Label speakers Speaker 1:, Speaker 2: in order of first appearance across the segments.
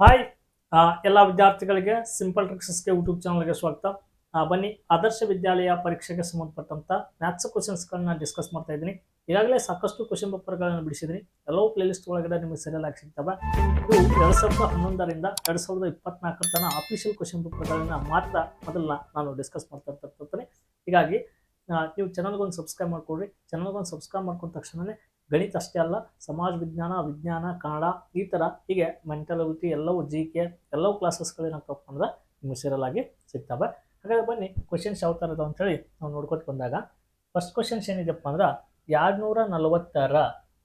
Speaker 1: Hi ಎಲ್ಲ ವಿದ್ಯಾರ್ಥಿಗಳಿಗೆ simple ಟ್ರಿಕ್ಸಸ್ಗೆ YouTube ಚಾನಲ್ಗೆ ಸ್ವಾಗತ. ಬನ್ನಿ, ಆದರ್ಶ ವಿದ್ಯಾಲಯ ಪರೀಕ್ಷೆಗೆ ಸಂಬಂಧಪಟ್ಟಂತ ಮ್ಯಾಥ್ಸ್ ಕ್ವಶನ್ಸ್ಗಳನ್ನ ಡಿಸ್ಕಸ್ ಮಾಡ್ತಾ ಇದ್ದೀನಿ. ಈಗಾಗಲೇ ಸಾಕಷ್ಟು ಕ್ವಶನ್ ಪೇಪರ್ಗಳನ್ನು ಬಿಡಿಸಿದ್ದೀನಿ ಎಲ್ಲವೂ ಪ್ಲೇಲಿಸ್ಟ್ ಒಳಗಡೆ ನಿಮಗೆ ಸರಿಯಲಾಗಿ ಸಿಗ್ತವೆ. ಇದು ಎರಡು ಸಾವಿರದ ಹನ್ನೊಂದರಿಂದ ಎರಡು ಸಾವಿರದ ಇಪ್ಪತ್ನಾಲ್ಕರ ತನಕ ಅಫಿಷಿಯಲ್ ಕ್ವಶನ್ ಪೇಪರ್ಗಳನ್ನ ಮಾತ್ರ ಮೊದಲ ನಾನು ಡಿಸ್ಕಸ್ ಮಾಡ್ತಾ ಹೀಗಾಗಿ ನೀವು ಚಾನಲ್ಗೊಂದು ಸಬ್ಸ್ಕ್ರೈಬ್ ಮಾಡ್ಕೊಡ್ರಿ ಚಾನಲ್ಗೊಂದು ಸಬ್ಸ್ಕ್ರೈಬ್ ಮಾಡ್ಕೊಂಡ ತಕ್ಷಣನೇ ಗಣಿತ ಅಷ್ಟೇ ಅಲ್ಲ, ಸಮಾಜ ವಿಜ್ಞಾನ ವಿಜ್ಞಾನ, ಕನ್ನಡ ಈ ಥರ ಹೀಗೆ ಮೆಂಟಲ್ ಅಬಿಲಿಟಿ ಎಲ್ಲವೂ ಜಿ ಕೆ ಎಲ್ಲವೂ ಕ್ಲಾಸಸ್ಗಳೇನಾಗ್ತಪ್ಪ ಅಂದ್ರೆ ನಿಮ್ಗೆ ಆಗಿ ಸಿಗ್ತವೆ. ಹಾಗಾದ್ರೆ ಬನ್ನಿ ಕ್ವಶನ್ಸ್ ಯಾವ ಥರ ಇದಾವೆ ಅಂತೇಳಿ ನಾವು ನೋಡ್ಕೊತ ಬಂದಾಗ ಫಸ್ಟ್ ಕ್ವಶನ್ಸ್ ಏನಿದೆಪ್ಪ ಅಂದ್ರೆ ಎರಡುನೂರ ನಲವತ್ತರ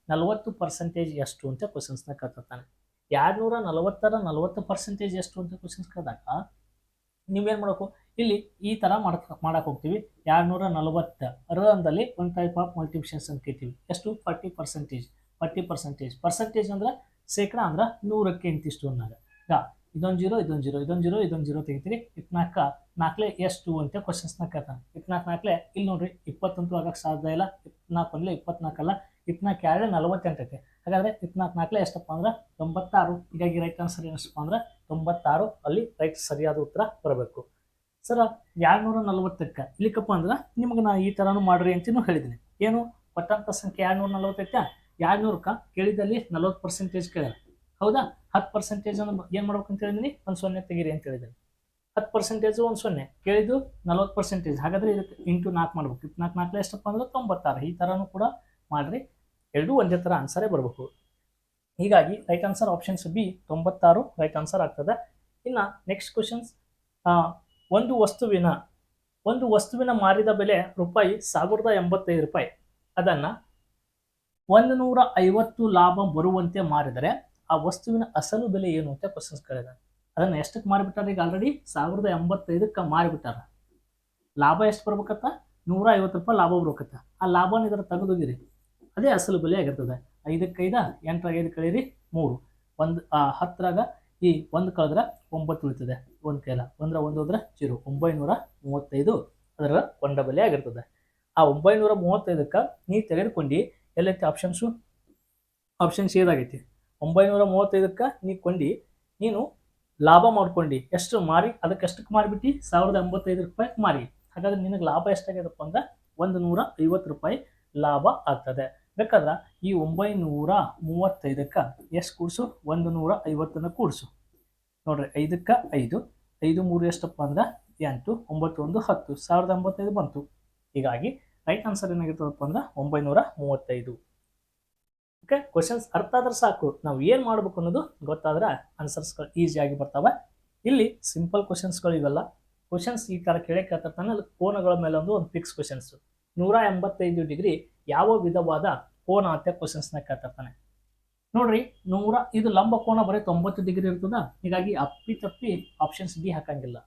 Speaker 1: ನಲವತ್ತು ಪರ್ಸೆಂಟೇಜ್ ಎಷ್ಟು ಅಂತ ಕ್ವಶನ್ಸ್ನ ಕೇಳ್ತಾನೆ ಎರಡುನೂರ ನಲವತ್ತರ ನಲವತ್ತು ಪರ್ಸೆಂಟೇಜ್ ಎಷ್ಟು ಅಂತ ಕ್ವಶನ್ಸ್ ಕೇಳಿದಾಗ ನೀವೇನು ಮಾಡಬೇಕು? ಇಲ್ಲಿ ಈ ಥರ ಮಾಡಕ್ ಮಾಡಕ್ಕೆ ಹೋಗ್ತೀವಿ. ಎರಡುನೂರ ನಲವತ್ತ ರ ಅಂದಲ್ಲಿ ಟೈಪ್ ಆಫ್ ಮಲ್ಟಿಪ್ಲಿಕೇಶನ್ ಕೇಳ್ತೀವಿ. ಎಷ್ಟು? Forty percentage forty percentage percentage ಅಂದ್ರೆ ಶೇಕಡ ಅಂದ್ರೆ ನೂರಕ್ಕೆ ಇಂತಿಷ್ಟು ಅನ್ನೋದ. ಈಗ ಇದೊಂದು ಜೀರೋ ಇದೊಂದು ಜೀರೋ ಇದೊಂದು ಜೀರೋ ಇದೊಂದು ಜೀರೋ ತೆಗಿತೀರಿ. ಇತ್ನಾಲ್ಕ ನಾಲ್ಕಲೆ ಎಷ್ಟು ಅಂತ ಕ್ವಶನ್ಸ್ನ ಕೇಳ್ತಾನೆ. ಇತ್ನಾಲ್ಕು ನಾಲ್ಕಲೆ ಇಲ್ಲಿ ನೋಡ್ರಿ ಇಪ್ಪತ್ತಂತೂ ಆಗಕ್ಕೆ ಸಾಧ್ಯ ಇಲ್ಲ. ಇತ್ನಾಲ್ಕು ಅಂದ್ರೆ ಇಪ್ಪತ್ನಾಲ್ಕಲ್ಲ ಇತ್ನಾಲ್ಕು ಎರಡು ನಲವತ್ತೆಂಟು ಹಾಗಾದ್ರೆ ಇತ್ನಾಲ್ಕು ನಾಲ್ಕಲೆ ಎಷ್ಟಪ್ಪ ಅಂದ್ರೆ? ತೊಂಬತ್ತಾರು. ಹೀಗಾಗಿ ರೈಟ್ ಆನ್ಸರ್ ಏನಷ್ಟಪ್ಪ ಅಂದ್ರೆ? ತೊಂಬತ್ತಾರು. ಅಲ್ಲಿ ರೈಟ್ ಸರಿಯಾದ ಉತ್ತರ ಬರಬೇಕು. ಸರ ಎರಡ್ನೂರ ನಲವತ್ತಕ್ಕೆ ಇಲ್ಲಿಕಪ್ಪ ಅಂದ್ರೆ, ನಿಮ್ಗೆ ನಾ ಈ ಥರನೂ ಮಾಡ್ರಿ ಅಂತಲೂ ಹೇಳಿದ್ದೀನಿ ಏನು? ಕೊಟ್ಟಂಥ ಸಂಖ್ಯೆ ಎರಡ್ನೂರ ನಲವತ್ತೈತೆ ಎರಡ್ನೂರಕ್ಕೆ? ಕೇಳಿದಲ್ಲಿ ನಲವತ್ತು ಪರ್ಸೆಂಟೇಜ್ ಕೇಳ್ಯಾರ. ಹೌದಾ? ಹತ್ತು ಪರ್ಸೆಂಟೇಜ್ ಅಂದ್ರೆ ಏನು ಮಾಡ್ಬೇಕು ಅಂತ ಹೇಳಿದ್ದೀನಿ ಒಂದು ಸೊನ್ನೆ ತೆಗೀರಿ ಅಂತ ಹೇಳಿದ್ದೀನಿ ಹತ್ತು ಪರ್ಸೆಂಟೇಜು ಒಂದು ಸೊನ್ನೆ. ಕೇಳಿದ್ದು ನಲವತ್ತು ಪರ್ಸೆಂಟೇಜ್ ಹಾಗಾದ್ರೆ ಇದಕ್ಕೆ ಇಂಟು ನಾಲ್ಕು ಮಾಡ್ಬೇಕು. ಇಪ್ಪತ್ನಾಲ್ಕು ನಾಲ್ಕು ಎಷ್ಟಪ್ಪ ಅಂದ್ರೆ ತೊಂಬತ್ತಾರು. ಈ ಥರನೂ ಕೂಡ ಮಾಡಿರಿ. ಎರಡೂ ಒಂದೇ ಥರ ಆನ್ಸರೇ ಬರಬೇಕು. ಹೀಗಾಗಿ ರೈಟ್ ಆನ್ಸರ್ ಆಪ್ಷನ್ಸ್ ಬಿ ತೊಂಬತ್ತಾರು ರೈಟ್ ಆನ್ಸರ್ ಆಗ್ತದೆ. ಇನ್ನು ನೆಕ್ಸ್ಟ್ ಕ್ವಶನ್ಸ್ ಒಂದು ವಸ್ತುವಿನ ಒಂದು ವಸ್ತುವಿನ ಮಾರಿದ ಬೆಲೆ ರೂಪಾಯಿ ಸಾವಿರದ ಎಂಬತ್ತೈದು ರೂಪಾಯಿ. ಅದನ್ನು ಒಂದು ನೂರ ಐವತ್ತು ಲಾಭ ಬರುವಂತೆ ಮಾರಿದರೆ ಆ ವಸ್ತುವಿನ ಅಸಲು ಬೆಲೆ ಏನು ಅಂತ ಕ್ವಶನ್ಸ್ ಕೇಳಿದಾರೆ ಅದನ್ನು ಎಷ್ಟಕ್ಕೆ ಮಾರಿಬಿಟ್ಟಾರೆ ಈಗ ಆಲ್ರೆಡಿ ಸಾವಿರದ ಎಂಬತ್ತೈದಕ್ಕೆ ಮಾರಿಬಿಟ್ಟಾರ. ಲಾಭ ಎಷ್ಟು ಬರ್ಬೇಕತ್ತ? ನೂರ ಐವತ್ತು ರೂಪಾಯಿ ಲಾಭ ಬರ್ಬೇಕತ್ತ. ಆ ಲಾಭನ ಇದರ ತೆಗೆದೋಗಿರಿ ಅದೇ ಅಸಲು ಬೆಲೆ ಆಗಿರ್ತದೆ. ಐದಕ್ಕೆ ಐದ, ಎಂಟರಾಗ ಐದು ಕಳೀರಿ ಮೂರು. ಒಂದು ಹತ್ತರಾಗ ಈ ಒಂದು ಕಳೆದ್ರೆ ಒಂಬತ್ತು ಉಳಿತದೆ. ಒಂದು ಕೈಲ, ಒಂದರ ಒಂದು ಹೋದ್ರೆ ಜೀರೋ, ಒಂಬೈನೂರ ಮೂವತ್ತೈದು ಅದರ ಕೊಂಡ ಬೆಲೆ ಆಗಿರ್ತದೆ. ಆ ಒಂಬೈನೂರ ಮೂವತ್ತೈದಕ್ಕೆ ನೀ ತೆಗೆದುಕೊಂಡು, ಎಲ್ಲೈತಿ ಆಪ್ಷನ್ಸು ಆಪ್ಷನ್ಸ್ ಏದಾಗೈತಿ ಒಂಬೈನೂರ ಮೂವತ್ತೈದಕ್ಕೆ ನೀ ಕೊಂಡು, ನೀನು ಲಾಭ ಮಾಡ್ಕೊಂಡು. ಎಷ್ಟು ಮಾರಿ ಅದಕ್ಕೆ ಎಷ್ಟಕ್ಕೆ ಮಾರಿಬಿಟ್ಟು? ಸಾವಿರದ ಎಂಬತ್ತೈದು ರೂಪಾಯಿ ಮಾರಿ. ಹಾಗಾದ್ರೆ ನಿನಗೆ ಲಾಭ ಎಷ್ಟಾಗ್ಯದಪ್ಪ ಅಂದ್ರೆ ಒಂದು ನೂರ ಐವತ್ತು ರೂಪಾಯಿ ಲಾಭ ಆಗ್ತದೆ. ಬೇಕಾದ್ರೆ ಈ ಒಂಬೈನೂರ ಮೂವತ್ತೈದಕ್ಕೆ ಎಷ್ಟು ಕೂಡಿಸು? ಒಂದು ನೂರ ಐವತ್ತನ್ನು ಕೂಡಿಸು. ನೋಡ್ರಿ, ಐದಕ್ಕೆ ಐದು ಐದು ಮೂರು ಎಷ್ಟಪ್ಪ ಅಂದ್ರೆ ಎಂಟು ಒಂಬತ್ತು ಒಂದು ಹತ್ತು. ಸಾವಿರದ ಎಂಬತ್ತೈದು ಬಂತು. ಹೀಗಾಗಿ ರೈಟ್ ಆನ್ಸರ್ ಏನಾಗಿರ್ತದಪ್ಪ ಅಂದ್ರೆ ಒಂಬೈನೂರ ಮೂವತ್ತೈದು. ಓಕೆ ಕ್ವಶನ್ಸ್ ಅರ್ಥ ಆದ್ರೆ ಸಾಕು. ನಾವು ಏನು ಮಾಡಬೇಕು ಅನ್ನೋದು ಗೊತ್ತಾದ್ರೆ ಆನ್ಸರ್ಸ್ಗಳು ಈಸಿಯಾಗಿ ಬರ್ತಾವೆ. ಇಲ್ಲಿ ಸಿಂಪಲ್ ಕ್ವಶನ್ಸ್ಗಳು ಇವೆಲ್ಲ ಕ್ವಶನ್ಸ್ ಈ ಥರ ಕೇಳಕ್ಕೆ ಅಲ್ಲಿ ಕೋನಗಳ ಮೇಲೆ ಒಂದು ಒಂದು ಫಿಕ್ಸ್ ಕ್ವಶನ್ಸ್ ನೂರ ಎಂಬತ್ತೈದು ಡಿಗ್ರಿ ಯಾವ ವಿಧವಾದ ಕೋನ ಅಂತ ಕ್ವಶನ್ಸ್ನ ಕೇಳ್ತಿರ್ತಾನೆ. ನೋಡ್ರಿ, ನೂರ, ಇದು ಲಂಬ ಕೋನ ಬರೀ ತೊಂಬತ್ತು ಡಿಗ್ರಿ ಇರ್ತದ, ಹೀಗಾಗಿ ಅಪ್ಪಿ ತಪ್ಪಿ ಆಪ್ಷನ್ಸ್ ಡಿ ಹಾಕಂಗಿಲ್ಲ.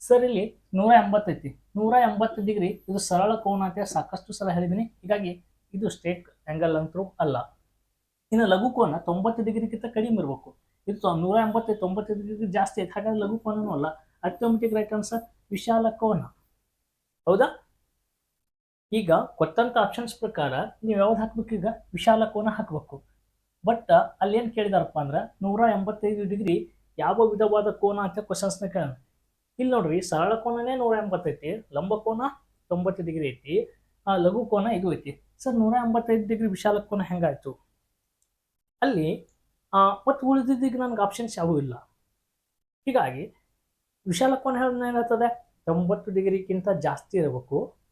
Speaker 1: ಸರ್, ಇಲ್ಲಿ ನೂರ ಎಂಬತ್ತೈತಿ ನೂರ ಎಂಬತ್ತು ಡಿಗ್ರಿ, ಇದು ಸರಳ ಕೋನ ಅಂತ ಸಾಕಷ್ಟು ಸಲ ಹೇಳಿದ್ದೀನಿ ಹೀಗಾಗಿ ಇದು ಸ್ಟ್ರೇಟ್ ಆ್ಯಂಗಲ್ ಅಂತೂ ಅಲ್ಲ. ಇನ್ನು ಲಘು ಕೋನ ತೊಂಬತ್ತು ಡಿಗ್ರಿಗಿಂತ ಕಡಿಮೆ ಇರಬೇಕು. ಇದು ನೂರ ಎಂಬತ್ತೈದು ತೊಂಬತ್ತು ಡಿಗ್ರಿ ಜಾಸ್ತಿ ಐತೆ. ಹಾಗಾಗಿ ಲಘು ಕೋನನೂ ಅಲ್ಲ. ಅಟೋಮೆಟಿಕ್ ರೈಟ್ ಆನ್ಸರ್ ವಿಶಾಲ ಕೋನ. ಹೌದಾ? ಈಗ ಕೊಟ್ಟಂತ ಆಪ್ಷನ್ಸ್ ಪ್ರಕಾರ ನೀವು ಯಾವ್ದು ಹಾಕ್ಬೇಕು ಈಗ? ವಿಶಾಲ ಕೋನ ಹಾಕಬೇಕು. ಬಟ್ ಅಲ್ಲಿ ಏನು ಕೇಳಿದಾರಪ್ಪ ಅಂದ್ರೆ ನೂರ ಎಂಬತ್ತೈದು ಡಿಗ್ರಿ ಯಾವ ವಿಧವಾದ ಕೋನ ಅಂತ ಕ್ವಶನ್ಸ್ನ ಕೇಳ ಇಲ್ಲಿ ನೋಡ್ರಿ, ಸರಳ ಕೋನನೇ ನೂರ ಎಂಬತ್ತೈತಿ, ಲಂಬ ಕೋನ ತೊಂಬತ್ತು ಡಿಗ್ರಿ ಐತಿ, ಆ, ಲಘು ಕೋನ ಇದು ಐತಿ. ಸರ್ ನೂರ ಎಂಬತ್ತೈದು ಡಿಗ್ರಿ ವಿಶಾಲ ಕೋನ ಹೆಂಗಾಯ್ತು? ಅಲ್ಲಿ ಮತ್ತು ಉಳಿದಿದ್ದೀಗ ನನಗೆ ಆಪ್ಷನ್ಸ್ ಯಾವೂ ಇಲ್ಲ. ಹೀಗಾಗಿ, ವಿಶಾಲ ಕೋನ ಹೇಳೋದು ಏನಾಗ್ತದೆ? ತೊಂಬತ್ತು ಡಿಗ್ರಿಗಿಂತ ಜಾಸ್ತಿ ಇರಬೇಕು.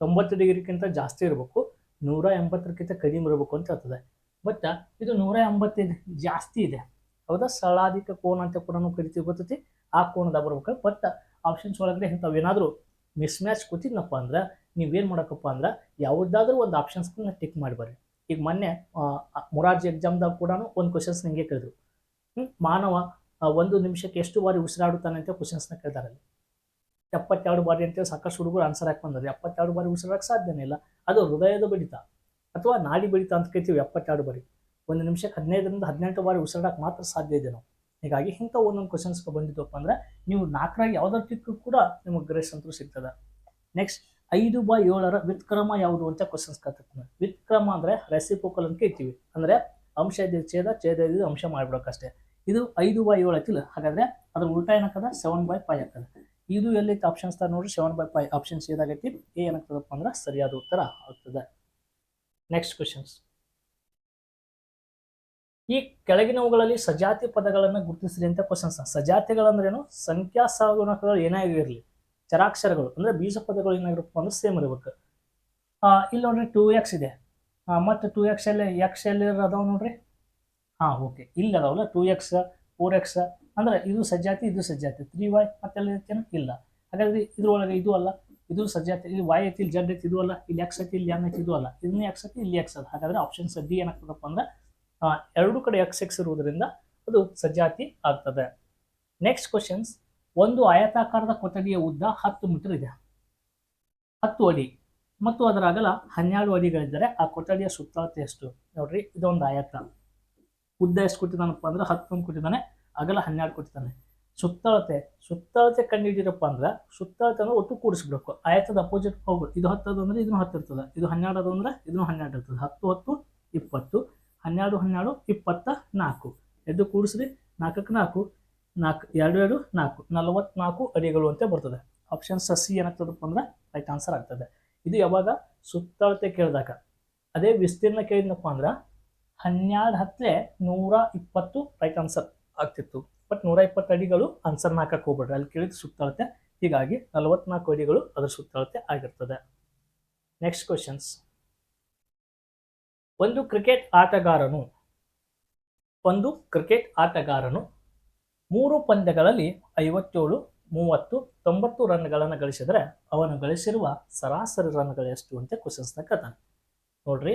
Speaker 1: ತೊಂಬತ್ತು ಡಿಗ್ರಿಗಿಂತ ಜಾಸ್ತಿ ಇರಬೇಕು, ನೂರ ಎಂಬತ್ತರಕ್ಕಿಂತ ಕಡಿಮೆ ಇರಬೇಕು ಅಂತ ಹೇಳ್ತದೆ. ಬಟ್ ಇದು ನೂರ ಎಂಬತ್ತೈದು ಜಾಸ್ತಿ ಇದೆ. ಹೌದಾ? ಸರಳಾಧಿಕ ಕೋನ ಅಂತ ಕೂಡ ನಾವು ಕರಿತೀವಿ ಗೊತ್ತೈತಿ? ಆ ಕೋನದ ಬರ್ಬೇಕು. ಬಟ್ ಆಪ್ಷನ್ಸ್ ಒಳಗಡೆ ಇಂಥವು ಏನಾದರೂ ಮಿಸ್ ಮ್ಯಾಚ್ ಕೂತಿದ್ನಪ್ಪ ಅಂದ್ರೆ, ನೀವೇನು ಮಾಡೋಕ್ಕಪ್ಪ ಅಂದ್ರೆ, ಯಾವುದಾದ್ರೂ ಒಂದು ಆಪ್ಷನ್ಸ್ಗಳನ್ನ ಟಿಕ್ ಮಾಡಿ ಬರ್ರಿ. ಈಗ ಮೊನ್ನೆ ಮುರಾರ್ಜಿ ಎಕ್ಸಾಮ್ದಾಗ ಕೂಡ ಒಂದು ಕ್ವಶನ್ಸ್ ನಿಮಗೆ ಕೇಳಿದ್ರು. ಮಾನವ ಒಂದು ನಿಮಿಷಕ್ಕೆ ಎಷ್ಟು ಬಾರಿ ಉಸಿರಾಡುತ್ತಾನೆ ಅಂತ ಕ್ವಶನ್ಸ್ನ ಕೇಳ್ತಾರೆ ಅಲ್ಲಿ ಎಪ್ಪತ್ತೆರಡು ಬಾರಿ ಅಂತೇಳಿ ಸಾಕಷ್ಟು ಹುಡುಗರು ಆನ್ಸರ್ ಹಾಕಿ ಬಂದ್ರೆ ಎಪ್ಪತ್ತೆರಡು ಬಾರಿ ಉಸಿರಾಡಕ್ಕೆ ಸಾಧ್ಯನೇ ಇಲ್ಲ. ಅದು ಹೃದಯದ ಬಡಿತ ಅಥವಾ ನಾಡಿ ಬಡಿತ ಅಂತ ಕರಿತೀವಿ ಎಪ್ಪತ್ತೆರಡು ಬಾರಿ. ಒಂದು ನಿಮಿಷಕ್ಕೆ ಹದಿನೈದರಿಂದ ಹದಿನೆಂಟು ಬಾರಿ ಉಸಿರಾಡಕ್ಕೆ ಮಾತ್ರ ಸಾಧ್ಯ ಇದೆ ನಾವು. ಹೀಗಾಗಿ ಇಂಥ ಒಂದೊಂದು ಕ್ವಶನ್ಸ್ಗೆ ಬಂದಿದ್ದಪ್ಪ ಅಂದ್ರೆ ನೀವು ನಾಲ್ಕರಾಗಿ ಯಾವುದೋ ಟಿಕ್ಕು ಕೂಡ ನಿಮಗೆ ಗ್ರೇಸ್ ಅಂತೂ ಸಿಗ್ತದೆ. ನೆಕ್ಸ್ಟ್ ಐದು ಬೈ ಏಳರ ವ್ಯುತ್ಕ್ರಮ ಯಾವುದು ಅಂತ ಕ್ವಶನ್ಸ್ ಕೇಳ್ತಿರ್ತಾನೆ ವ್ಯುತ್ಕ್ರಮ ಅಂದರೆ ರೆಸಿಪೋಕಲ್ ಅಂತ ಕೇಳ್ತೀವಿ ಅಂದರೆ ಅಂಶ ಇದ್ದಿದ್ದು ಛೇದ ಛೇದ ಇದ್ದಿದ್ದು ಅಂಶ ಮಾಡ್ಬಿಡೋಕಷ್ಟೇ ಇದು ಐದು ಬೈ ಏಳು ಐತಿಲ್ಲ. ಹಾಗಾದ್ರೆ ಅದ್ರ ಉಲ್ಟಾ ಏನಾಗ್ತದೆ? ಸೆವೆನ್ ಬೈ ಫೈವ್ ಆಗ್ತದೆ. ಇದು ಎಲ್ಲೈತೆ ಆಪ್ಷನ್ಸ್ ತರ ನೋಡ್ರಿ ಸೆವೆನ್ ಬೈ ಫೈವ್ ಆಪ್ಷನ್ಸ್ ಏನಾಗೈತಿ ಏನಾಗ್ತದಪ್ಪ ಅಂದ್ರೆ ಸರಿಯಾದ ಉತ್ತರ ಆಗ್ತದೆ. ನೆಕ್ಸ್ಟ್ ಕ್ವಶನ್ಸ್ ಈ ಕೆಳಗಿನವುಗಳಲ್ಲಿ ಸಜಾತಿ ಪದಗಳನ್ನು ಗುರುತಿಸಿರಿ ಅಂತ ಕ್ವಶನ್ಸ್ ಸಜಾತಿಗಳಂದ್ರೇನು ಸಂಖ್ಯಾ ಸಹಗುಣಕಗಳು ಏನಾಗಿರಲಿ ಚರಾಕ್ಷರಗಳು, ಅಂದ್ರೆ ಬೀಜ ಪದಗಳು ಏನಾಗಿರಪ್ಪ ಅಂದ್ರೆ ಸೇಮ್ ಇರಬೇಕು. ಇಲ್ಲಿ ನೋಡ್ರಿ ಟೂ ಎಕ್ಸ್ ಇದೆ. ಮತ್ತೆ ಟೂ ಎಕ್ಸ್ ಎಲ್ಲಿ ಎಕ್ಸ್ ಎಲ್ಲಿ ಅದಾವ ನೋಡ್ರಿ? ಹಾ ಓಕೆ ಇಲ್ಲಿ ಅದಾವಲ್ಲ ಟೂ ಎಕ್ಸ್ ಫೋರ್ ಎಕ್ಸ್ ಅಂದ್ರೆ ಇದು ಸಜ್ಜಾತಿ ಇದು ಸಜ್ಜಾತಿ. ತ್ರೀ ವೈ ಮತ್ತೆಲ್ಲ ಇಲ್ಲ. ಹಾಗಾದ್ರೆ ಇದ್ರೊಳಗೆ ಇದು ಅಲ್ಲ, ಇದು ಸಜ್ಜಾತಿ ಇಲ್ಲಿ ವೈ ಐತಿ, ಇಲ್ಲಿ ಜಡ್ ಐತಿ, ಇದು ಅಲ್ಲ, ಇಲ್ಲಿ ಎಕ್ಸ್ ಐತಿ, ಇಲ್ಲಿ ಎನ್ ಐತಿ, ಇದು ಅಲ್ಲ. ಇದನ್ನೇ ಎಕ್ಸ್ ಐತಿ, ಇಲ್ಲಿ ಎಕ್ಸ್ ಹಾಗಾದ್ರೆ ಆಪ್ಷನ್ಸ್ ಡಿ ಏನಾಗ್ತದಪ್ಪ ಅಂದ್ರೆ ಎರಡು ಕಡೆ ಎಕ್ಸ್ ಎಕ್ಸ್ ಇರುವುದರಿಂದ ಅದು ಸಜ್ಜಾತಿ ಆಗ್ತದೆ. ನೆಕ್ಸ್ಟ್ ಕ್ವಶನ್ಸ್ ಒಂದು ಆಯತಾಕಾರದ ಕೊಠಡಿಯ ಉದ್ದ ಹತ್ತು ಮೀಟರ್ ಇದೆ. ಹತ್ತು ಅಡಿ. ಮತ್ತು ಅದರ ಅಗಲ ಹನ್ನೆರಡು ಅಡಿಗಳಿದ್ದರೆ ಆ ಕೊಠಡಿಯ ಸುತ್ತಳತೆ ಎಷ್ಟು? ನೋಡ್ರಿ, ಇದೊಂದು ಆಯತ. ಉದ್ದ ಎಷ್ಟು ಕೊಟ್ಟಿದ್ದಾನಪ್ಪ ಅಂದ್ರೆ ಹತ್ತು ಕೊಟ್ಟಿದ್ದಾನೆ. ಅಗಲ ಹನ್ನೆರಡು ಕೊಟ್ಟಿದ್ದಾನೆ. ಸುತ್ತಳತೆ ಸುತ್ತಳತೆ ಕಂಡಿಡಿದಿರಪ್ಪ ಅಂದ್ರೆ ಸುತ್ತಳತೆ ಅಂದ್ರೆ ಒಟ್ಟು ಕೂಡಿಸ್ಬಿಡ್ಬೇಕು ಆಯತದ ಅಪೋಸಿಟ್ ಹೋಗ್ಬೇಕು ಇದು ಹತ್ತು ಅದು ಅಂದ್ರೆ ಇದನ್ನು ಹತ್ತಿರ್ತದೆ ಇದು ಹನ್ನೆರಡು ಅದು ಅಂದ್ರೆ ಇದನ್ನು ಹನ್ನೆರಡು ಇರ್ತದೆ. ಹತ್ತು ಹತ್ತು ಇಪ್ಪತ್ತು, ಹನ್ನೆರಡು ಹನ್ನೆರಡು ಇಪ್ಪತ್ತ ನಾಲ್ಕು. ಎದ್ದು ಕೂಡಿಸ್ರಿ. ನಾಲ್ಕಕ್ಕೆ ನಾಲ್ಕು ನಾಲ್ಕು, ಎರಡು ಎರಡು, ನಾಲ್ಕು. ನಲವತ್ನಾಲ್ಕು ಅಡಿಗಳು ಅಂತ ಬರ್ತದೆ. ಆಪ್ಷನ್ ಸಸಿ ಏನಾಗ್ತದಪ್ಪ ಅಂದ್ರೆ ರೈಟ್ ಆನ್ಸರ್ ಆಗ್ತದೆ. ಇದು ಯಾವಾಗ? ಸುತ್ತಳತೆ ಕೇಳಿದಾಗ. ಅದೇ ವಿಸ್ತೀರ್ಣ ಕೇಳಿದ್ನಪ್ಪ ಅಂದ್ರೆ ಹನ್ನೆರಡು ಹತ್ತಲೆ ನೂರ ಇಪ್ಪತ್ತು ರೈಟ್ ಆನ್ಸರ್ ಆಗ್ತಿತ್ತು. ಬಟ್ ನೂರ ಇಪ್ಪತ್ತು ಅಡಿಗಳು ಆನ್ಸರ್ನ ಹಾಕಕ್ಕೆ ಹೋಗ್ಬೇಡ್ರಿ ಅಲ್ಲಿ ಕೇಳಿದ ಸುತ್ತಳತೆ. ಹೀಗಾಗಿ ನಲವತ್ನಾಲ್ಕು ಅಡಿಗಳು ಅದರ ಸುತ್ತಳತೆ ಆಗಿರ್ತದೆ. ನೆಕ್ಸ್ಟ್ ಕ್ವಶನ್ಸ್ ಒಂದು ಕ್ರಿಕೆಟ್ ಆಟಗಾರನು, ಒಂದು ಕ್ರಿಕೆಟ್ ಆಟಗಾರನು ಮೂರು ಪಂದ್ಯಗಳಲ್ಲಿ ಐವತ್ತೇಳು, ಮೂವತ್ತು, ತೊಂಬತ್ತು ರನ್ಗಳನ್ನು ಗಳಿಸಿದರೆ ಅವನು ಗಳಿಸಿರುವ ಸರಾಸರಿ ರನ್ಗಳು ಎಷ್ಟು ಅಂತ ಕ್ವಶನ್ಸ್ನ ಕತಾನೆ ನೋಡ್ರಿ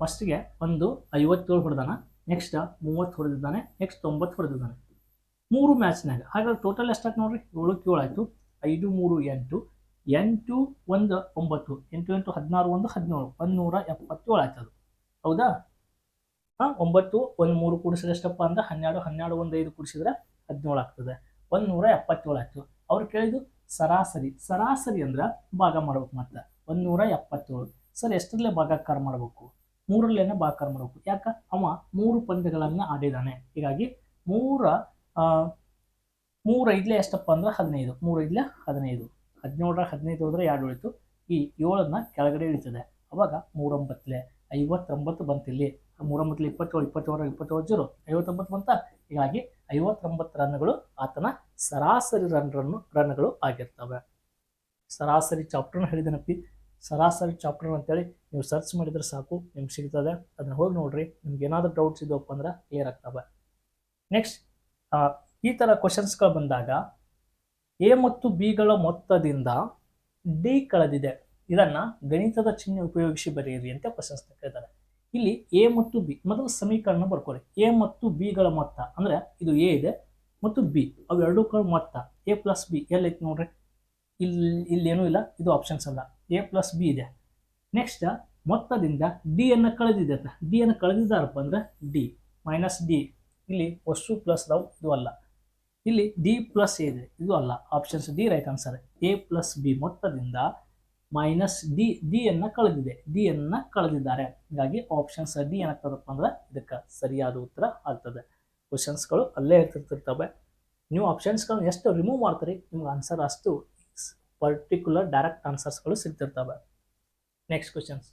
Speaker 1: ಫಸ್ಟಿಗೆ ಒಂದು ಐವತ್ತೇಳು ಹೊಡೆದಾನ. ನೆಕ್ಸ್ಟ್ ಮೂವತ್ತು ಹೊಡೆದಿದ್ದಾನೆ. ನೆಕ್ಸ್ಟ್ ತೊಂಬತ್ತು ಹೊಡೆದಿದ್ದಾನೆ. ಮೂರು ಮ್ಯಾಚ್ನಾಗ ಹಾಗಾಗಿ ಟೋಟಲ್ ಎಷ್ಟಾಯ್ತು ನೋಡ್ರಿ? ಏಳಕ್ಕೆ ಏಳು ಆಯಿತು. ಐದು, ಮೂರು, ಎಂಟು. ಎಂಟು, ಒಂದು, ಒಂಬತ್ತು. ಎಂಟು ಎಂಟು, ಹದಿನಾರು, ಒಂದು, ಹದಿನೇಳು. ಒಂದು ನೂರ ಎಪ್ಪತ್ತೇಳು ಅದು. ಹೌದಾ? ಹಾಂ, ಒಂಬತ್ತು, ಒಂದು, ಮೂರು ಕೂಡಿಸಿದ್ರೆ ಎಷ್ಟಪ್ಪ ಅಂದ್ರೆ ಹನ್ನೆರಡು ಹನ್ನೆರಡು, ಒಂದು, ಐದು ಕೂಡಿಸಿದ್ರೆ ಹದಿನೇಳು ಆಗ್ತದೆ. ಒಂದು ನೂರ ಎಪ್ಪತ್ತೇಳು ಆಯ್ತು. ಅವ್ರು ಕೇಳಿದ್ದು ಸರಾಸರಿ. ಸರಾಸರಿ ಅಂದ್ರೆ ಭಾಗ ಮಾಡ್ಬೇಕು ಮತ್ತೆ. ಒಂದು ನೂರ ಎಪ್ಪತ್ತೇಳು. ಸರ್, ಎಷ್ಟರಲ್ಲೇ ಭಾಗಾಕಾರ ಮಾಡಬೇಕು? ಮೂರಲ್ಲೇನೆ ಭಾಗಾಕಾರ ಮಾಡಬೇಕು ಯಾಕ? ಅವ ಮೂರು ಪಂದ್ಯಗಳನ್ನು ಆಡಿದಾನೆ. ಹೀಗಾಗಿ ಮೂರ ಮೂರು ಎಷ್ಟಪ್ಪ ಅಂದ್ರೆ ಹದಿನೈದು. ಮೂರು ಹದಿನೈದು. ಹದಿನೇಳರ ಹದಿನೈದು ಹೋದ್ರೆ ಎರಡು ಉಳಿತು. ಈ ಏಳನ್ನ ಕೆಳಗಡೆ ಇಳಿತದೆ. ಅವಾಗ ಮೂರೊಂಬತ್ತಲೆ, ಐವತ್ತೊಂಬತ್ತು ಬಂತಿಲ್ಲಿ. ಮೂರೊಂಬತ್ತಲೆ ಇಪ್ಪತ್ತೇಳು, ಇಪ್ಪತ್ತೇಳರ ಇಪ್ಪತ್ತೇಳು ಜೀರೋ. ಐವತ್ತೊಂಬತ್ತು ಬಂತ? ಹೀಗಾಗಿ ಐವತ್ತೊಂಬತ್ತು ರನ್ಗಳು ಆತನ ಸರಾಸರಿ ರನ್ ರನ್ನು ರನ್ಗಳು ಆಗಿರ್ತವೆ. ಸರಾಸರಿ ಚಾಪ್ಟರ್ನ ಹೇಳಿದನಪ್ಪಿ? ಸರಾಸರಿ ಚಾಪ್ಟರ್ ಅಂತೇಳಿ ನೀವು ಸರ್ಚ್ ಮಾಡಿದರೆ ಸಾಕು, ನಿಮ್ಗೆ ಸಿಗ್ತದೆ. ಅದನ್ನ ಹೋಗಿ ನೋಡ್ರಿ, ನಿಮ್ಗೆ ಏನಾದರೂ ಡೌಟ್ಸ್ ಇದ್ದವಪ್ಪ ಅಂದ್ರೆ ಕ್ಲಿಯರ್ ಆಗ್ತವೆ. ನೆಕ್ಸ್ಟ್ ಈ ಥರ ಕ್ವಶನ್ಸ್ಗಳು ಬಂದಾಗ ಎ ಮತ್ತು ಬಿಗಳ ಮೊತ್ತದಿಂದ ಡಿ ಕಳೆದಿದೆ. ಇದನ್ನು ಗಣಿತದ ಚಿಹ್ನೆ ಉಪಯೋಗಿಸಿ ಬರೆಯಿರಿ ಅಂತ ಕ್ವಶನ್ಸ್ ಕೇಳ್ತಾರೆ. ಇಲ್ಲಿ ಎ ಮತ್ತು ಬಿ ಮೊದಲು ಸಮೀಕರಣ ಬರ್ಕೊಳ್ಳಿ ಎ ಮತ್ತು ಬಿಗಳ ಮೊತ್ತ ಅಂದರೆ ಇದು ಎ ಇದೆ ಮತ್ತು ಬಿ ಅವು ಎರಡೂಗಳ ಮೊತ್ತ. ಎ ಪ್ಲಸ್ ಬಿ ಎಲ್ಲೈತೆ ನೋಡ್ರಿ? ಇಲ್ಲಿ ಇಲ್ಲೇನೂ ಇಲ್ಲ, ಇದು ಆಪ್ಷನ್ಸ್ ಅಲ್ಲ. ಎ ಪ್ಲಸ್ ಬಿ ಇದೆ. ನೆಕ್ಸ್ಟ್ ಮೊತ್ತದಿಂದ ಡಿ ಅನ್ನು ಕಳೆದಿದೆ ಡಿ ಅನ್ನು ಕಳೆದಿದ್ದಾರಪ್ಪ ಅಂದ್ರೆ ಡಿ ಮೈನಸ್ ಡಿ ಇಲ್ಲಿ ವಸ್ತು ಪ್ಲಸ್ ನಾವು ಇದು ಅಲ್ಲ. ಇಲ್ಲಿ ಡಿ ಪ್ಲಸ್ ಎ ಇದೆ, ಇದು ಅಲ್ಲ. Options D right answer A plus B ಮೊತ್ತದಿಂದ minus D D ಅನ್ನ ಕಳೆದಿದೆ. ಡಿ ಅನ್ನು ಕಳೆದಿದ್ದಾರೆ. ಹೀಗಾಗಿ ಆಪ್ಷನ್ಸ್ ಡಿ ಏನಾಗ್ತದಪ್ಪ ಅಂದ್ರೆ ಇದಕ್ಕೆ ಸರಿಯಾದ ಉತ್ತರ ಆಗ್ತದೆ. ಕ್ವಶನ್ಸ್ಗಳು ಅಲ್ಲೇ ಇರ್ತಿರ್ತವೆ. ನೀವು ಆಪ್ಷನ್ಸ್ಗಳನ್ನ ಎಷ್ಟು ರಿಮೂವ್ ಮಾಡ್ತೀರಿ? ನಿಮ್ಗೆ ಆನ್ಸರ್ ಅಷ್ಟು ಪರ್ಟಿಕ್ಯುಲರ್ ಡೈರೆಕ್ಟ್ ಆನ್ಸರ್ಸ್ಗಳು ಸಿಗ್ತಿರ್ತವೆ. ನೆಕ್ಸ್ಟ್ ಕ್ವಶನ್ಸ್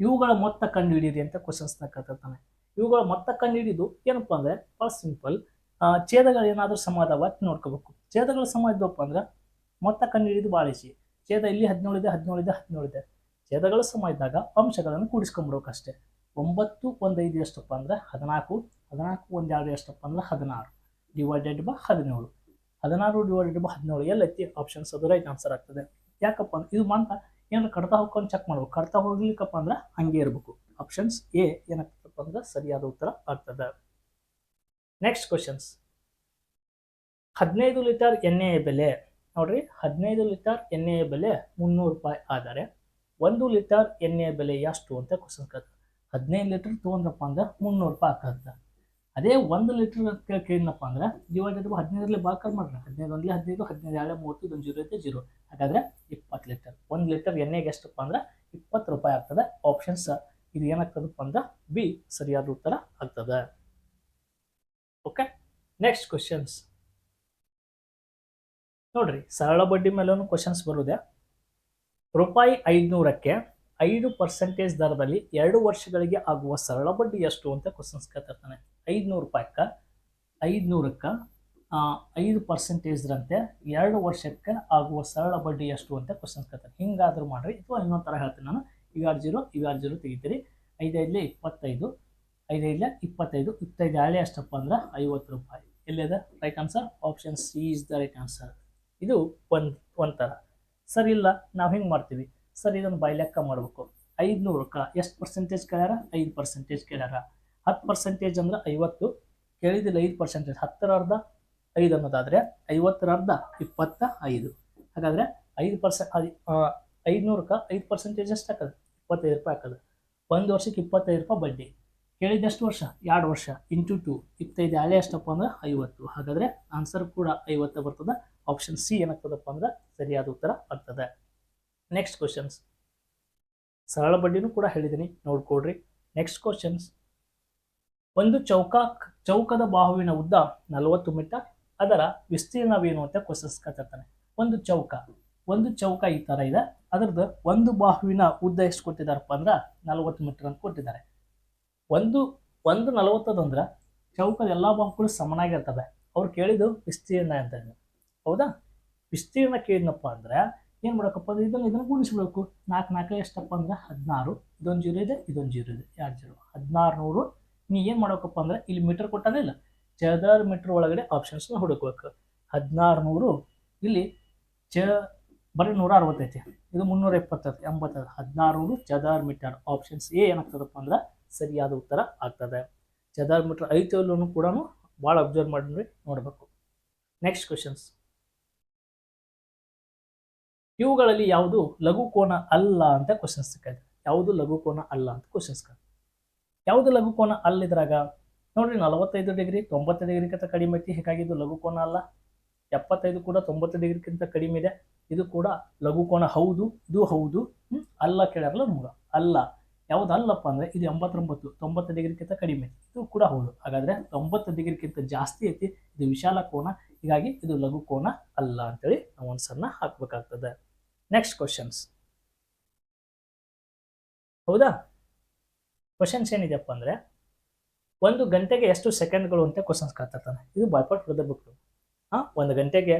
Speaker 1: ಇವುಗಳ ಮೊತ್ತ ಕಂಡುಹಿಡಿಯಿರಿ ಅಂತ ಕ್ವಶನ್ಸ್ನ ಕೇಳ್ತಿರ್ತಾನೆ. ಇವುಗಳ ಮೊತ್ತ ಕಂಡುಹಿಡಿದು ಏನಪ್ಪ ಅಂದರೆ ಭಾಳ ಸಿಂಪಲ್ ಛೇದಗಳು ಏನಾದರೂ ಸಮ ಅದಾವ ನೋಡ್ಕೋಬೇಕು. ಛೇದಗಳ ಸಮ ಇದ್ದವಪ್ಪ ಅಂದ್ರೆ ಮೊತ್ತ ಕಂಡುಹಿಡಿದು ಭಾಳ ಈಸಿ ಛೇದ ಇಲ್ಲಿ ಹದಿನೇಳು ಇದೆ ಹದಿನೇಳು ಇದೆ, ಹದಿನೇಳು ಛೇದಗಳು ಸಮ ಇದ್ದಾಗ ಅಂಶಗಳನ್ನು ಕೂಡಿಸ್ಕೊಂಡ್ಬಿಡ್ಬೇಕು ಅಷ್ಟೇ. ಒಂಬತ್ತು, ಒಂದು, ಐದು ಎಷ್ಟಪ್ಪ ಅಂದ್ರೆ ಹದಿನಾಲ್ಕು ಹದಿನಾಲ್ಕು, ಒಂದು ಎಷ್ಟಪ್ಪ ಅಂದ್ರೆ ಹದಿನಾರು. ಡಿವೈಡೆಡ್ ಬೈ ಹದಿನೇಳು. ಹದಿನಾರು ಡಿವೈಡೆಡ್ ಬೈ ಹದಿನೇಳು ಎಲ್ಲೈತಿ ಆಪ್ಷನ್ಸ್ ಅದು ರೈಟ್ ಆನ್ಸರ್ ಆಗ್ತದೆ. ಯಾಕಪ್ಪ ಅಂದ್ರೆ ಇದು ಮಾತ್ರ ಏನಾದ್ರು ಕಡ್ತಾ ಹೋಗ್ಕೊಂಡು ಚೆಕ್ ಮಾಡ್ಬೇಕು? ಕಡ್ತಾ ಹೋಗ್ಲಿಕ್ಕಪ್ಪ ಅಂದ್ರೆ ಹಂಗೆ ಇರಬೇಕು. ಆಪ್ಷನ್ಸ್ ಎ ಏನಾಗ್ತದಪ್ಪ ಅಂದ್ರೆ ಸರಿಯಾದ ಉತ್ತರ ಆಗ್ತದೆ. ನೆಕ್ಸ್ಟ್ ಕ್ವಶನ್ಸ್ ಹದಿನೈದು ಲೀಟರ್ ಎಣ್ಣೆಯ ಬೆಲೆ. ನೋಡ್ರಿ, ಹದಿನೈದು ಲೀಟರ್ ಎಣ್ಣೆಯ ಬೆಲೆ ಮುನ್ನೂರು ರೂಪಾಯಿ ಆದರೆ ಒಂದು ಲೀಟರ್ ಎಣ್ಣೆಯ ಬೆಲೆ ಎಷ್ಟು ಅಂತ ಕ್ವಶನ್ ಕೇಳ್ತಾರೆ. ಹದಿನೈದು ಲೀಟರ್ ತೊಗೊಂಡ್ರಪ್ಪ ಅಂದ್ರೆ ಮುನ್ನೂರು ರೂಪಾಯಿ ಆಗ್ತದೆ. ಅದೇ ಒಂದು ಲೀಟರ್ ಕೇಳಿದ್ನಪ್ಪ ಅಂದ್ರೆ ಡಿವೈಡೆಡ್ ಬೈ ಹದಿನೈದರಲ್ಲಿ ಬಾಕಲ್ ಮಾಡ್ರಿ ಹದಿನೈದು ಒಂದ್ಲಿ ಹದಿನೈದು ಹದಿನೈದು ಎರಡು ಮೂವತ್ತು, ಇದೊಂದು ಜೀರೋ ಐತೆ ಜೀರೋ ಹಾಗಾದ್ರೆ ಇಪ್ಪತ್ತು ಲೀಟರ್ ಒಂದು ಲೀಟರ್ ಎಣ್ಣೆಗೆ ಎಷ್ಟಪ್ಪ ಅಂದ್ರೆ ಇಪ್ಪತ್ತು ರೂಪಾಯಿ ಆಗ್ತದೆ. ಆಪ್ಷನ್ಸ್ ಇದು ಏನಾಗ್ತದಪ್ಪ ಅಂದ್ರೆ ಬಿ ಸರಿಯಾದ ಉತ್ತರ ಆಗ್ತದೆ. ಓಕೆ ನೆಕ್ಸ್ಟ್ ಕ್ವಶನ್ಸ್ ನೋಡ್ರಿ, ಸರಳ ಬಡ್ಡಿ ಮೇಲೂ ಕ್ವಶನ್ಸ್ ಬರುದೆ. ರೂಪಾಯಿ ಐದುನೂರಕ್ಕೆ ಐದು ಪರ್ಸೆಂಟೇಜ್ ದರದಲ್ಲಿ ಎರಡು ವರ್ಷಗಳಿಗೆ ಆಗುವ ಸರಳ ಬಡ್ಡಿ ಎಷ್ಟು ಅಂತ ಕ್ವಶನ್ಸ್ ಕೇಳ್ತಿರ್ತಾನೆ. ಐದುನೂರು ರೂಪಾಯಿಗೆ ಐದುನೂರಕ್ಕೆ ಐದು ಪರ್ಸೆಂಟೇಜ್ರಂತೆ ಎರಡು ವರ್ಷಕ್ಕೆ ಆಗುವ ಸರಳ ಬಡ್ಡಿ ಎಷ್ಟು ಅಂತ ಕ್ವಶನ್ಸ್ ಕೇಳ್ತಾರೆ ಹಿಂಗಾದ್ರೂ ಮಾಡ್ರಿ. ಅಥವಾ ಇನ್ನೊಂದು ಥರ ಹೇಳ್ತೀನಿ ನಾನು. ಇವೆರಡು ಜೀರೋ ಇವೆರಡು ಜೀರೋ ತೆಗಿತೀರಿ. ಐದೈದಲೇ ಇಪ್ಪತ್ತೈದು ಐದೈದಲೇ ಇಪ್ಪತ್ತೈದು ಇಪ್ಪತ್ತೈದು ಹಳೆ ಅಷ್ಟಪ್ಪ ಅಂದ್ರೆ ಐವತ್ತು ರೂಪಾಯಿ. ಎಲ್ಲಿದೆ right answer option C is the right answer ಇದು ಒಂದು ಒಂಥರ ಥರ ಸರ್ ಇಲ್ಲ, ನಾವು ಹಿಂಗೆ ಮಾಡ್ತೀವಿ? ಸರ್ ಇದನ್ನು ಬೈ ಲೆಕ್ಕ ಮಾಡಬೇಕು ಐದುನೂರಕ್ಕೆ ಎಷ್ಟು ಪರ್ಸೆಂಟೇಜ್ ಕೇಳ್ಯಾರ? ಐದು ಪರ್ಸೆಂಟೇಜ್ ಕೇಳ್ಯಾರ. ಹತ್ತು ಪರ್ಸೆಂಟೇಜ್ ಅಂದ್ರೆ ಐವತ್ತು, ಕೇಳಿದಿಲ್ಲ ಐದು ಪರ್ಸೆಂಟೇಜ್ ಹತ್ತರ ಅರ್ಧ, ಐದು ಅನ್ನೋದಾದರೆ ಐವತ್ತರ ಅರ್ಧ, ಇಪ್ಪತ್ತ ಐದು. ಹಾಗಾದರೆ ಐದು ಪರ್ಸೆಂಟ್ ಐದುನೂರಕ್ಕೆ ಐದು ಪರ್ಸೆಂಟೇಜ್ ಎಷ್ಟು ಹಾಕೋದು? ಇಪ್ಪತ್ತೈದು ರೂಪಾಯಿ ಹಾಕೋದು. ಒಂದು ವರ್ಷಕ್ಕೆ ಇಪ್ಪತ್ತೈದು ರೂಪಾಯಿ ಬಡ್ಡಿ. ಕೇಳಿದ್ದು ಎಷ್ಟು ವರ್ಷ? ಎರಡು ವರ್ಷ. ಇಂಟು ಟು ಇಪ್ಪತ್ತೈದು ಹಳೆ ಎಷ್ಟಪ್ಪ ಅಂದ್ರೆ ಐವತ್ತು. ಹಾಗಾದರೆ ಆನ್ಸರ್ ಕೂಡ ಐವತ್ತು ಬರ್ತದೆ. ಆಪ್ಷನ್ ಸಿ ಏನಾಗ್ತದಪ್ಪ ಅಂದ್ರೆ ಸರಿಯಾದ ಉತ್ತರ ಆಗ್ತದೆ. ನೆಕ್ಸ್ಟ್ ಕ್ವಶನ್ಸ್ ಸರಳ ಬಡ್ಡಿನೂ ಕೂಡ ಹೇಳಿದ್ದೀನಿ ನೋಡ್ಕೊಡ್ರಿ ನೆಕ್ಸ್ಟ್ ಕ್ವಶನ್ಸ್ ಒಂದು ಚೌಕ, ಚೌಕದ ಬಾಹುವಿನ ಉದ್ದ ನಲವತ್ತು ಮೀಟರ್ ಅದರ ವಿಸ್ತೀರ್ಣವೇನು ಅಂತ ಕ್ವಶನ್ಸ್ ಕತ್ತಿರ್ತಾನೆ. ಒಂದು ಚೌಕ ಒಂದು ಚೌಕ ಈ ಥರ ಇದೆ. ಅದರದ್ದು ಒಂದು ಬಾಹುವಿನ ಉದ್ದ ಎಷ್ಟು ಕೊಟ್ಟಿದ್ದಾರಪ್ಪ ಅಂದ್ರೆ ನಲವತ್ತು ಮೀಟರ್ ಅಂತ ಕೊಟ್ಟಿದ್ದಾರೆ. ಒಂದು ಒಂದು ನಲವತ್ತದಂದ್ರೆ ಚೌಕದ ಎಲ್ಲ ಬಾಹುಗಳು ಸಮನಾಗಿರ್ತವೆ. ಅವ್ರು ಕೇಳಿದ್ದು ವಿಸ್ತೀರ್ಣ ಅಂತ. ಹೌದಾ? ವಿಸ್ತೀರ್ಣ ಕೇಳಿದ್ನಪ್ಪ ಅಂದ್ರೆ ಏನು ಮಾಡಬೇಕಪ್ಪ ಅಂದ್ರೆ ಇದನ್ನು ಇದನ್ನು ಗುಣಿಸ್ಬೇಕು. ನಾಲ್ಕು ನಾಲ್ಕು ಎಷ್ಟಪ್ಪ ಅಂದ್ರೆ ಹದಿನಾರು. ಇದೊಂದು ಜೀರೋ ಇದೆ, ಇದೊಂದು ಜೀರೋ ಇದೆ. ಎರಡು ಜೀರೋ? ಹದಿನಾರು ನೂರು. ನೀ ಏನು ಮಾಡೋಕಪ್ಪ ಅಂದ್ರೆ ಇಲ್ಲಿ ಮೀಟರ್ ಕೊಟ್ಟಾನಿಲ್ಲ ಚದರ್ ಮೀಟರ್ ಒಳಗಡೆ ಆಪ್ಷನ್ಸ್ನ ಹುಡುಕ್ಬೇಕು. ಹದಿನಾರು ನೂರು. ಇಲ್ಲಿ ಚ, ಬರೀ ನೂರ ಅರವತ್ತೈತಿ ಇದು ಮುನ್ನೂರ ಎಪ್ಪತ್ತೈತಿ ಎಂಬತ್ತೈದು ಹದಿನಾರು ನೂರು ಚದರ್ ಮೀಟರ್ ಆಪ್ಷನ್ಸ್ ಎ ಏನಾಗ್ತದಪ್ಪ ಅಂದ್ರೆ ಸರಿಯಾದ ಉತ್ತರ ಆಗ್ತದೆ. ಚದರ್ ಮೀಟರ್ ಐತಲ್ಲೂ ಕೂಡ ಭಾಳ ಅಬ್ಸರ್ವ್ ಮಾಡಿ ನೋಡಬೇಕು. ನೆಕ್ಸ್ಟ್ ಕ್ವಶನ್ಸ್ ಇವುಗಳಲ್ಲಿ ಯಾವುದು ಲಘು ಕೋನ ಅಲ್ಲ ಅಂತ ಕ್ವಶನ್ಸ್ ಸಿಕ್ಕಿದೆ ಯಾವುದು ಲಘು ಕೋನ ಅಲ್ಲ ಅಂತ ಕ್ವಶನ್ಸ್ ಯಾವುದು ಲಘು ಕೋನ ಅಲ್ಲಿದ್ರಾಗ ನೋಡ್ರಿ, ನಲವತ್ತೈದು ಡಿಗ್ರಿ, ತೊಂಬತ್ತು ಡಿಗ್ರಿಗಿಂತ ಕಡಿಮೆ ಐತಿ, ಹೀಗಾಗಿ ಇದು ಲಘು ಕೋನ ಅಲ್ಲ. ಎಪ್ಪತ್ತೈದು ಕೂಡ ತೊಂಬತ್ತು ಡಿಗ್ರಿಗಿಂತ ಕಡಿಮೆ ಇದೆ. ಇದು ಕೂಡ ಲಘು ಕೋನ ಹೌದು, ಇದು ಹೌದು? ಅಲ್ಲ ಕೇಳಲ್ಲ ನಮ್ಗೆ ಅಲ್ಲ. ಯಾವುದು ಅಲ್ಲಪ್ಪ ಅಂದರೆ ಇದು ಎಂಬತ್ತೊಂಬತ್ತು, ತೊಂಬತ್ತು ಡಿಗ್ರಿಗಿಂತ ಕಡಿಮೆ ಇದು ಕೂಡ ಹೌದು. ಹಾಗಾದರೆ ತೊಂಬತ್ತು ಡಿಗ್ರಿಗಿಂತ ಜಾಸ್ತಿ ಐತಿ, ಇದು ವಿಶಾಲ ಕೋನ, ಹೀಗಾಗಿ ಇದು ಲಘು ಕೋನ ಅಲ್ಲ ಅಂತೇಳಿ ನಾವು ಒಂದು ಸಣ್ಣ ಹಾಕ್ಬೇಕಾಗ್ತದೆ. ನೆಕ್ಸ್ಟ್ ಕ್ವಶನ್ಸ್ ಹೌದಾ? ಕ್ವಶನ್ಸ್ ಏನಿದೆಯಪ್ಪ ಅಂದ್ರೆ, ಒಂದು ಗಂಟೆಗೆ ಎಷ್ಟು ಸೆಕೆಂಡ್ಗಳು ಅಂತ ಕ್ವಶನ್ಸ್ ಕೇಳ್ತಿರ್ತಾನೆ ಇದು ಬಾಯ್ಪಾಟ್ ಬುಕ್ ಹಾಂ ಒಂದು ಗಂಟೆಗೆ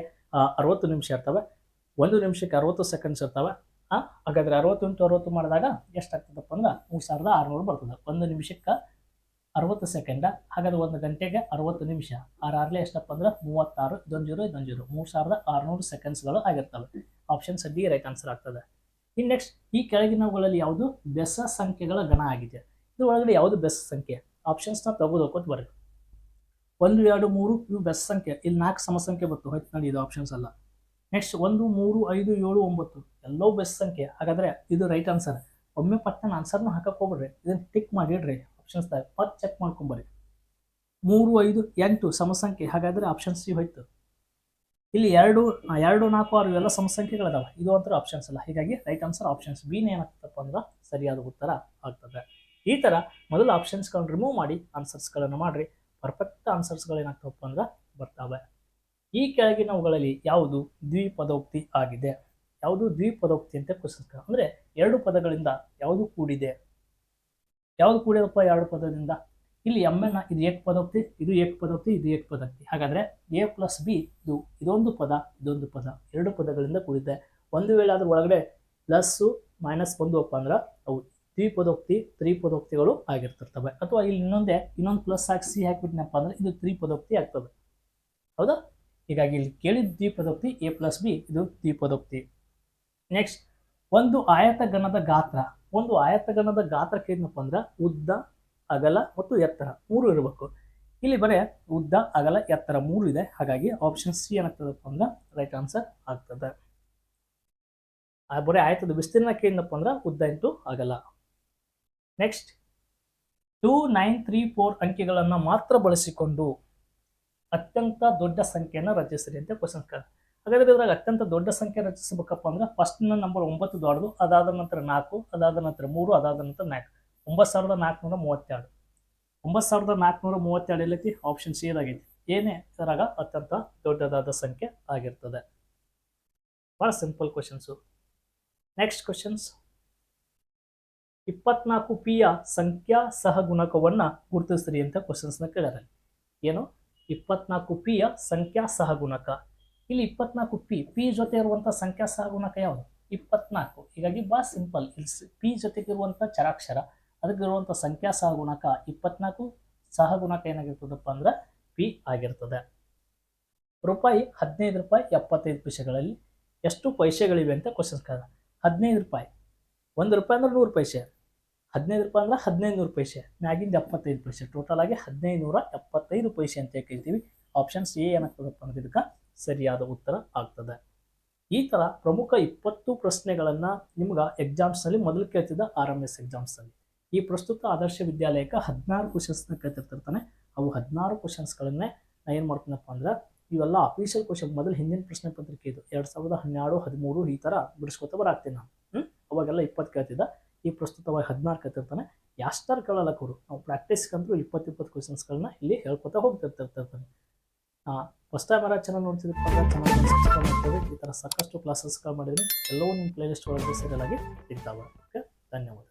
Speaker 1: ಅರವತ್ತು ನಿಮಿಷ ಇರ್ತವೆ. ಒಂದು ನಿಮಿಷಕ್ಕೆ ಅರವತ್ತು ಸೆಕೆಂಡ್ಸ್ ಇರ್ತವೆ. ಹಾಂ ಹಾಗಾದ್ರೆ ಅರವತ್ತು ಇಂಟು ಅರವತ್ತು ಮಾಡಿದಾಗ ಎಷ್ಟಾಗ್ತದಪ್ಪ ಅಂದ್ರೆ, ಮೂರು ಸಾವಿರದ ಆರುನೂರು ಬರ್ತದೆ. ಒಂದು ನಿಮಿಷಕ್ಕೆ ಅರವತ್ತು ಸೆಕೆಂಡ ಹಾಗಾದ್ರೆ ಒಂದು ಗಂಟೆಗೆ ಅರವತ್ತು ನಿಮಿಷ. ಆರಾರ್ಲೆ ಎಷ್ಟಪ್ಪ ಅಂದ್ರೆ ಮೂವತ್ತಾರು, ಇದೊಂದು ಜೀರೋ ಇದೊಂದು ಜೀರೋ. ಮೂರು ಸಾವಿರದ ಆರುನೂರು ಸೆಕೆಂಡ್ಸ್ಗಳು ಆಗಿರ್ತವೆ. ಆಪ್ಷನ್ಸ್ ಡಿ ರೈಟ್ ಆನ್ಸರ್ ಆಗ್ತದೆ. ಇನ್ನು ನೆಕ್ಸ್ಟ್ ಈ ಕೆಳಗಿನವುಗಳಲ್ಲಿ ಯಾವುದು? ಬೆಸ ಸಂಖ್ಯೆಗಳ ಗಣ ಆಗಿದೆ. ಇದು ಒಳಗಡೆ ಯಾವುದು ಬೆಸ ಸಂಖ್ಯೆ? ಆಪ್ಷನ್ಸ್ನ ತೆಗೆದು ಹೋಗ್ಕೊತ ಬರ್ರಿ. ಒಂದು, ಎರಡು, ಮೂರು, ಇವು ಬೆಸ ಸಂಖ್ಯೆ. ಇಲ್ಲಿ ನಾಲ್ಕು ಸಮಸಂಖ್ಯೆ ಬಂತು ಹೋಯ್ತು ನೋಡಿ ಇದು ಆಪ್ಷನ್ಸ್ ಅಲ್ಲ ನೆಕ್ಸ್ಟ್ ಒಂದು, ಮೂರು, ಐದು, ಏಳು, ಒಂಬತ್ತು. ಎಲ್ಲೋ ಬೆಸ್ ಸಂಖ್ಯೆ. ಹಾಗಾದ್ರೆ ಇದು ರೈಟ್ ಆನ್ಸರ್ ಒಮ್ಮೆ ಪಟ್ಟನ ಆನ್ಸರ್ನು ಹಾಕಕ್ಕೆ ಹೋಗ್ಬಿಡ್ರಿ. ಇದನ್ನ ಟಿಕ್ ಮಾಡಿ ಇಡ್ರಿ. ಆಪ್ಷನ್ಸ್ ಮತ್ತೆ ಚೆಕ್ ಮಾಡ್ಕೊಂಬರಿ ಮೂರು, ಐದು, ಎಂಟು ಸಮಸಂಖ್ಯೆ, ಹಾಗಾದ್ರೆ ಆಪ್ಷನ್ ಸಿ ಹೋಯ್ತು. ಇಲ್ಲಿ ಎರಡು ಎರಡು, ನಾಲ್ಕು, ಆರು ಇವೆಲ್ಲ ಸಮಸಂಖ್ಯೆಗಳಿದಾವೆ. ಇದು ಒಂಥರ ಆಪ್ಷನ್ಸ್ ಅಲ್ಲ. ಹೀಗಾಗಿ ರೈಟ್ ಆನ್ಸರ್ ಆಪ್ಷನ್ಸ್ ಬಿನೇ ಏನಾಗ್ತಪ್ಪ ಅಂದ್ರೆ ಸರಿಯಾದ ಉತ್ತರ ಆಗ್ತದೆ. ಈ ಥರ ಮೊದಲು ಆಪ್ಷನ್ಸ್ಗಳನ್ನ ರಿಮೂವ್ ಮಾಡಿ ಆನ್ಸರ್ಸ್ಗಳನ್ನು ಮಾಡಿರಿ. ಪರ್ಫೆಕ್ಟ್ ಆನ್ಸರ್ಸ್ಗಳು ಏನಾಗ್ತವಪ್ಪ ಅಂದ್ರೆ ಬರ್ತಾವೆ. ಈ ಕೆಳಗಿನವುಗಳಲ್ಲಿ ಯಾವುದು ದ್ವಿಪದೋಕ್ತಿ ಆಗಿದೆ? ಯಾವುದು ದ್ವಿಪದೋಕ್ತಿ ಅಂತ ಕ್ವಶನ್ಸ್ ಅಂದರೆ ಎರಡು ಪದಗಳಿಂದ ಯಾವುದು ಕೂಡಿದೆ? ಯಾವುದು ಕೂಡಿದಪ್ಪ ಎರಡು ಪದದಿಂದ? ಇಲ್ಲಿ ಎಂ ಎನ್ ಇದು ಏಕ ಪದೋಕ್ತಿ ಇದು ಏಕ ಪದೋಕ್ತಿ ಇದು ಏಕ ಪದೋಕ್ತಿ ಹಾಗಾದ್ರೆ ಎ ಪ್ಲಸ್ ಬಿ ಇದು ಇದೊಂದು ಪದ ಇದೊಂದು ಪದ, ಎರಡು ಪದಗಳಿಂದ ಕೂಡಿದೆ. ಒಂದು ವೇಳೆ ಅದ್ರ ಒಳಗಡೆ ಪ್ಲಸ್ಸು ಮೈನಸ್ ಬಂದುವಪ್ಪ ಅಂದ್ರೆ ಅವು ದ್ವಿಪದೋಕ್ತಿ ತ್ರಿಪದೋಕ್ತಿಗಳು ಆಗಿರ್ತಿರ್ತವೆ. ಅಥವಾ ಇಲ್ಲಿ ಇನ್ನೊಂದೆ, ಇನ್ನೊಂದು ಪ್ಲಸ್ ಹಾಕಿಸಿ ಹಾಕ್ಬಿಟ್ನಪ್ಪ ಅಂದ್ರೆ ಇದು ತ್ರಿಪದೋಕ್ತಿ ಆಗ್ತದೆ. ಹೌದಾ? ಹೀಗಾಗಿ ಇಲ್ಲಿ ಕೇಳಿದ ದ್ವಿಪದೋಕ್ತಿ ಎ ಪ್ಲಸ್ ಬಿ ಇದು ದ್ವಿಪದೋಕ್ತಿ ನೆಕ್ಸ್ಟ್ ಒಂದು ಆಯತಗಣದ ಗಾತ್ರ. ಒಂದು ಆಯತಗಣದ ಗಾತ್ರಕ್ಕೆ ಏನಪ್ಪ ಅಂದ್ರೆ ಉದ್ದ, ಅಗಲ ಮತ್ತು ಎತ್ತರ ಮೂರು ಇರಬೇಕು. ಇಲ್ಲಿ ಬರೀ ಉದ್ದ, ಅಗಲ, ಎತ್ತರ ಮೂರು ಇದೆ. ಹಾಗಾಗಿ ಆಪ್ಷನ್ ಸಿ ಏನಾಗ್ತದಪ್ಪ ಅಂದ್ರೆ ರೈಟ್ ಆನ್ಸರ್ ಆಗ್ತದೆ. ಬರೀ ಆಯತದ ವಿಸ್ತೀರ್ಣಕ್ಕೆ ಏನಪ್ಪ ಅಂದ್ರೆ ಉದ್ದ ಇಂಟು ಅಗಲ. Next two nine three four ಅಂಕಿಗಳನ್ನು ಮಾತ್ರ ಬಳಸಿಕೊಂಡು ಅತ್ಯಂತ ದೊಡ್ಡ ಸಂಖ್ಯೆಯನ್ನು ರಚಿಸಿರಿ ಅಂತ ಕ್ವಶನ್ ಕೇಳ ಹಾಗಾದ್ರೆ ಇದ್ರಾಗ ಅತ್ಯಂತ ದೊಡ್ಡ ಸಂಖ್ಯೆ ರಚಿಸಬೇಕಪ್ಪ ಅಂದ್ರೆ ಫಸ್ಟ್ ನಂಬರ್ ಒಂಬತ್ತು ದೊಡ್ಡದು, ಅದಾದ ನಂತರ ನಾಲ್ಕು, ಅದಾದ ನಂತರ ಮೂರು, ಅದಾದ ನಂತರ ನಾಲ್ಕು. ಒಂಬತ್ತು ಸಾವಿರದ ನಾಲ್ಕುನೂರ ಮೂವತ್ತೆರಡು. ಒಂಬತ್ತು ಸಾವಿರದ ನಾಲ್ಕುನೂರ ಮೂವತ್ತೆರಡು ಎಲ್ಲೈತಿ? ಆಪ್ಷನ್ ಸಿ ಇದಾಗೈತಿ ಏನೇ ತರಾಗ ಅತ್ಯಂತ ದೊಡ್ಡದಾದ ಸಂಖ್ಯೆ ಆಗಿರ್ತದೆ. ಭಾಳ ಸಿಂಪಲ್ ಕ್ವಶನ್ಸು ನೆಕ್ಸ್ಟ್ ಕ್ವಶನ್ಸ್ ಇಪ್ಪತ್ನಾಲ್ಕು ಪಿಯ ಸಂಖ್ಯಾ ಸಹಗುಣಕವನ್ನ ಗುರುತಿಸ್ರಿ ಅಂತ ಕ್ವಶನ್ಸ್ನ ಕೇಳ್ಯಾರ ಏನು? ಇಪ್ಪತ್ನಾಲ್ಕು ಪಿಯ ಸಂಖ್ಯಾ ಸಹಗುಣಕ. ಇಲ್ಲಿ ಇಪ್ಪತ್ನಾಲ್ಕು ಪಿ ಪಿ ಜೊತೆ ಇರುವಂಥ ಸಂಖ್ಯಾ ಸಹಗುಣಕ ಯಾವುದು? ಇಪ್ಪತ್ನಾಲ್ಕು. ಹೀಗಾಗಿ ಭಾಳ ಸಿಂಪಲ್. ಇಲ್ಲಿ ಪಿ ಜೊತೆಗಿರುವಂಥ ಚರಾಕ್ಷರ ಅದಕ್ಕಿರುವಂಥ ಸಂಖ್ಯಾ ಸಹಗುಣಕ ಇಪ್ಪತ್ನಾಲ್ಕು, ಸಹಗುಣಕ ಏನಾಗಿರ್ತದಪ್ಪ ಅಂದ್ರೆ ಪಿ ಆಗಿರ್ತದೆ. ರೂಪಾಯಿ ಹದಿನೈದು ರೂಪಾಯಿ ಎಪ್ಪತ್ತೈದು ಪೈಸೆಗಳಲ್ಲಿ ಎಷ್ಟು ಪೈಸೆಗಳಿವೆ ಅಂತ ಕ್ವಶನ್ಸ್ ಕೇಳ ಹದಿನೈದು ರೂಪಾಯಿ. ಒಂದು ರೂಪಾಯಿ ಅಂದ್ರೆ ನೂರು ಪೈಸೆ. ಹದಿನೈದು ರೂಪಾಯಿ ಅಂದ್ರೆ ಹದಿನೈದು ನೂರು ಪೈಸೆ. ಮ್ಯಾಗಿಂದ ಎಪ್ಪತ್ತೈದು ಪೈಸೆ. ಟೋಟಲ್ ಆಗಿ ಹದಿನೈದು ನೂರ ಎಪ್ಪತ್ತೈದು ಪೈಸೆ ಅಂತ ಕೇಳ್ತೀವಿ ಆಪ್ಷನ್ಸ್ ಎ ಏನಾಗ್ತದಪ್ಪ ಅಂದ್ರೆ ಇದಕ್ಕೆ ಸರಿಯಾದ ಉತ್ತರ ಆಗ್ತದೆ. ಈ ಥರ ಪ್ರಮುಖ ಇಪ್ಪತ್ತು ಪ್ರಶ್ನೆಗಳನ್ನು ನಿಮ್ಗೆ ಎಕ್ಸಾಮ್ಸ್ನಲ್ಲಿ ಮೊದಲು ಕೇಳ್ತಿದ್ದ ಆರ್ ಎಂ ಎಸ್ ಎಕ್ಸಾಮ್ಸಲ್ಲಿ ಈ ಪ್ರಸ್ತುತ ಆದರ್ಶ ವಿದ್ಯಾಲಯಕ್ಕೆ ಹದಿನಾರು ಕ್ವಶನ್ಸ್ನ ಕೇಳ್ತಿರ್ತಾನೆ ಅವು ಹದಿನಾರು ಕ್ವಶನ್ಸ್ಗಳನ್ನೇ ನಾ ಏನು ಮಾಡ್ತೀನಪ್ಪ ಅಂದ್ರೆ ಇವೆಲ್ಲ ಅಫಿಷಿಯಲ್ ಕ್ವಶನ್ ಮೊದಲು ಹಿಂದಿನ ಪ್ರಶ್ನೆ ಪತ್ರಿಕೆ ಇದು. ಎರಡು ಸಾವಿರದ ಹನ್ನೆರಡು, ಹದಿಮೂರು ಈ ಥರ ಬಿಡಿಸ್ಕೊತ ಬರಾಕ್ತೀನಿ ನಾನು. ಅವಾಗೆಲ್ಲ ಇಪ್ಪತ್ತು ಕೇಳ್ತಿದ್ದ. ಈ ಪ್ರಸ್ತುತವಾಗಿ ಹದಿನಾರು ಕೇಳ್ತಿರ್ತಾನೆ. ಯಾಸ್ಟರ್ ಕೇಳಲ್ಲ ಕೊಡು. ನಾವು ಪ್ರಾಕ್ಟೀಸ್ಗಂತೂ ಇಪ್ಪತ್ತು ಇಪ್ಪತ್ತು ಕ್ವಶನ್ಸ್ಗಳನ್ನ ಇಲ್ಲಿ ಹೇಳ್ಕೊತಾ ಹೋಗ್ತಿರ್ತಿರ್ತಾನೆ. ಫಸ್ಟ್ ಟೈಮ್ ಯಾರು ಚಾನಲ್ ನೋಡ್ತಿದ್ರು ಚಾನಲ್ ಸಬ್ಸ್ಕ್ರೈಬ್ ಮಾಡ್ತೀವಿ ಈ ಥರ ಸಾಕಷ್ಟು ಕ್ಲಾಸಸ್ಗಳು ಮಾಡಿದ್ದೀನಿ ಎಲ್ಲವೂ ನಿಮ್ಮ ಪ್ಲೇಲಿಸ್ಟ್ ಒಳಗೆ ಸೇರಲಾಗಿ ಇರ್ತಾವೆ. ಓಕೆ ಧನ್ಯವಾದ.